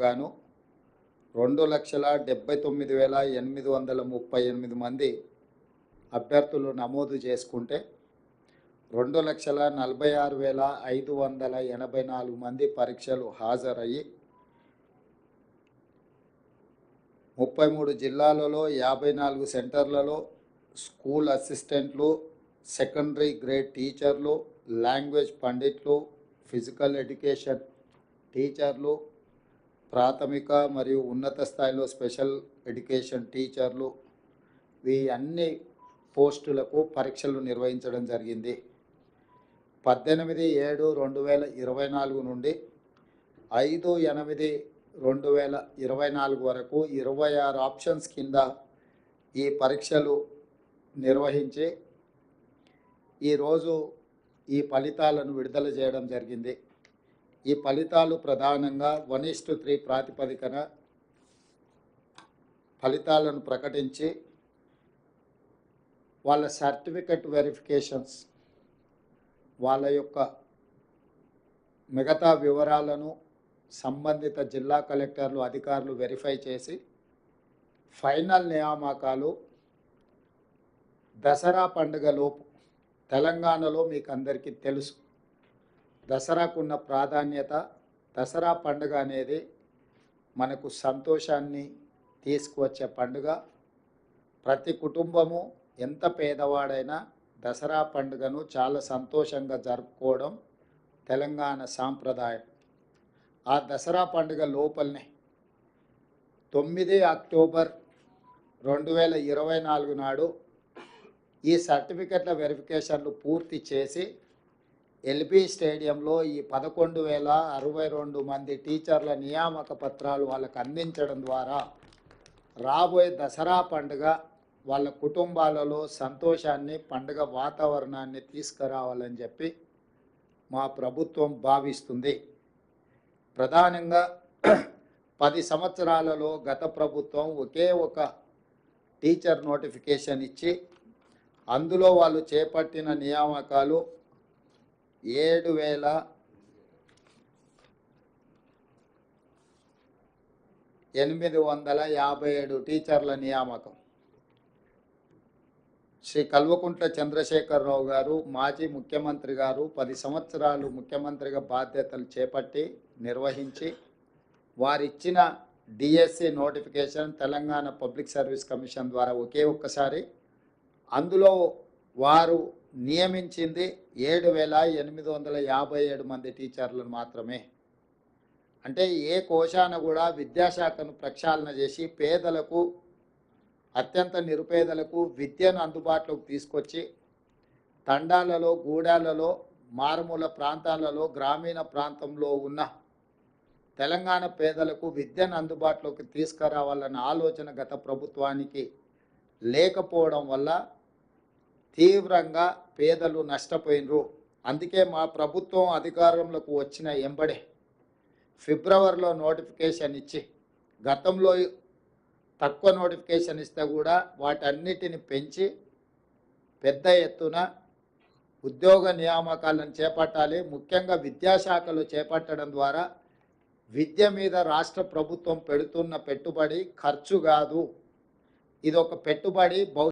గాను రెండు లక్షల డెబ్బై తొమ్మిది వేల ఎనిమిది వందల ముప్పై ఎనిమిది మంది అభ్యర్థులు నమోదు చేసుకుంటే రెండు లక్షల నలభై ఆరు వేల ఐదు వందల ఎనభై నాలుగు మంది పరీక్షలు హాజరయ్యి ముప్పై మూడు జిల్లాలలో యాభై నాలుగు సెంటర్లలో స్కూల్ అసిస్టెంట్లు సెకండరీ గ్రేడ్ టీచర్లు లాంగ్వేజ్ పండిట్లు ఫిజికల్ ఎడ్యుకేషన్ టీచర్లు ప్రాథమిక మరియు ఉన్నత స్థాయిలో స్పెషల్ ఎడ్యుకేషన్ టీచర్లు ఈ అన్ని పోస్టులకు పరీక్షలు నిర్వహించడం జరిగింది. పద్దెనిమిది ఏడు రెండు వేల ఇరవై నాలుగు నుండి ఐదు ఎనిమిది రెండు వేల ఇరవై నాలుగు వరకు ఇరవై ఆరు ఆప్షన్స్ కింద ఈ పరీక్షలు నిర్వహించి ఈరోజు ఈ ఫలితాలను విడుదల చేయడం జరిగింది. ఈ ఫలితాలు ప్రధానంగా వన్ ఇస్టు త్రీ ప్రాతిపదికన ఫలితాలను ప్రకటించి వాళ్ళ సర్టిఫికెట్ వెరిఫికేషన్స్ వాళ్ళ యొక్క మిగతా వివరాలను సంబంధిత జిల్లా కలెక్టర్లు అధికారులు వెరిఫై చేసి ఫైనల్ నియామకాలు దసరా పండుగలోపు తెలంగాణలో మీకు అందరికీ తెలుసు. దసరాకున్న ప్రాధాన్యత దసరా పండుగ అనేది మనకు సంతోషాన్ని తీసుకువచ్చే పండుగ. ప్రతి కుటుంబము ఎంత పేదవాడైనా దసరా పండుగను చాలా సంతోషంగా జరుపుకోవడం తెలంగాణ సాంప్రదాయం. ఆ దసరా పండుగ లోపలనే తొమ్మిది అక్టోబర్ రెండు వేల ఇరవై నాలుగు నాడు ఈ సర్టిఫికెట్ల వెరిఫికేషన్లు పూర్తి చేసి ఎల్బీ స్టేడియంలో ఈ పదకొండు వేల అరవై రెండు మంది టీచర్ల నియామక పత్రాలు వాళ్ళకు అందించడం ద్వారా రాబోయే దసరా పండుగ వాళ్ళ కుటుంబాలలో సంతోషాన్ని పండుగ వాతావరణాన్ని తీసుకురావాలని చెప్పి మా ప్రభుత్వం భావిస్తుంది. ప్రధానంగా పది సంవత్సరాలలో గత ప్రభుత్వం ఒకే ఒక టీచర్ నోటిఫికేషన్ ఇచ్చి అందులో వాళ్ళు చేపట్టిన నియామకాలు ఏడు వేల ఎనిమిది వందల యాభై ఏడు టీచర్ల నియామకం. శ్రీ కల్వకుంట్ల చంద్రశేఖరరావు గారు మాజీ ముఖ్యమంత్రి గారు పది సంవత్సరాలు ముఖ్యమంత్రిగా బాధ్యతలు చేపట్టి నిర్వహించి వారిచ్చిన DSC notification Telangana public service commission ద్వారా ఒకే ఒక్కసారి అందులో వారు నియమించింది ఏడు వేల ఎనిమిది వందల యాభై ఏడు మంది టీచర్లను మాత్రమే. అంటే ఏ కోశాన కూడా విద్యాశాఖను ప్రక్షాళన చేసి పేదలకు అత్యంత నిరుపేదలకు విద్యను అందుబాటులోకి తీసుకొచ్చి తండాలలో గూడాలలో మారుమూల ప్రాంతాలలో గ్రామీణ ప్రాంతంలో ఉన్న తెలంగాణ పేదలకు విద్యను అందుబాటులోకి తీసుకురావాలన్న ఆలోచన గత ప్రభుత్వానికి లేకపోవడం వల్ల తీవ్రంగా పేదలు నష్టపోయినరు. అందుకే మా ప్రభుత్వం అధికారంలోకి వచ్చిన ఎంబడే ఫిబ్రవరిలో నోటిఫికేషన్ ఇచ్చి గతంలో తక్కువ నోటిఫికేషన్ ఇస్తే కూడా వాటన్నిటిని పెంచి పెద్ద ఎత్తున ఉద్యోగ నియామకాలను చేపట్టాలి. ముఖ్యంగా విద్యాశాఖలో చేపట్టడం ద్వారా విద్య మీద రాష్ట్ర ప్రభుత్వం పెడుతున్న పెట్టుబడి ఖర్చు కాదు. ఇది ఒక పెట్టుబడి భౌ